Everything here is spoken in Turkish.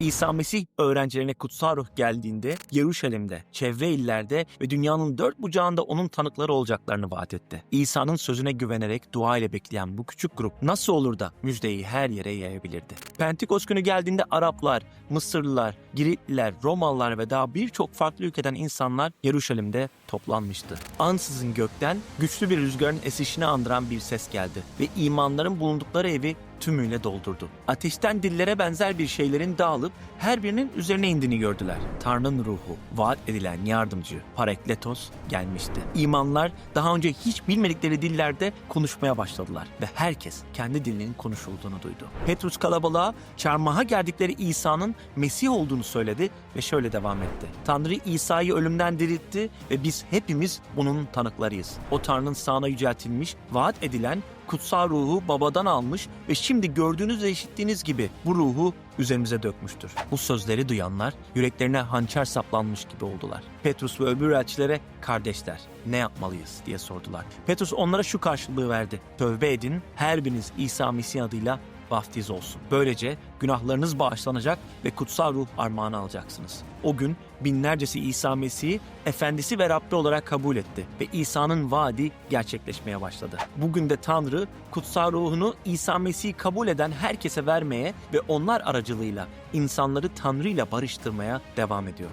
İsa Mesih öğrencilerine kutsal ruh geldiğinde Yeruşalim'de, çevre illerde ve dünyanın dört bucağında onun tanıkları olacaklarını vaat etti. İsa'nın sözüne güvenerek dua ile bekleyen bu küçük grup nasıl olur da müjdeyi her yere yayabilirdi? Pentekost günü geldiğinde Araplar, Mısırlılar, Giritliler, Romalılar ve daha birçok farklı ülkeden insanlar Yeruşalim'de toplanmıştı. Ansızın gökten güçlü bir rüzgarın esişini andıran bir ses geldi ve imanların bulundukları evi tümüyle doldurdu. Ateşten dillere benzer bir şeylerin dağılıp her birinin üzerine indiğini gördüler. Tanrı'nın ruhu, vaat edilen yardımcı Parakletos gelmişti. İmanlar daha önce hiç bilmedikleri dillerde konuşmaya başladılar ve herkes kendi dilinin konuşulduğunu duydu. Petrus kalabalığa çarmıha gerdikleri İsa'nın Mesih olduğunu söyledi ve şöyle devam etti. Tanrı İsa'yı ölümden diriltti ve biz hepimiz bunun tanıklarıyız. O Tanrı'nın sağına yüceltilmiş, vaat edilen kutsal ruhu babadan almış ve şimdi gördüğünüz ve işittiğiniz gibi bu ruhu üzerimize dökmüştür. Bu sözleri duyanlar yüreklerine hançer saplanmış gibi oldular. Petrus ve öbür elçilere kardeşler ne yapmalıyız diye sordular. Petrus onlara şu karşılığı verdi. Tövbe edin her biriniz İsa Mesih adıyla vaftiz olsun. Böylece günahlarınız bağışlanacak ve kutsal ruh armağanı alacaksınız. O gün binlercesi İsa Mesih'i efendisi ve Rabbi olarak kabul etti ve İsa'nın vaadi gerçekleşmeye başladı. Bugün de Tanrı kutsal ruhunu İsa Mesih'i kabul eden herkese vermeye ve onlar aracılığıyla insanları Tanrı ile barıştırmaya devam ediyor.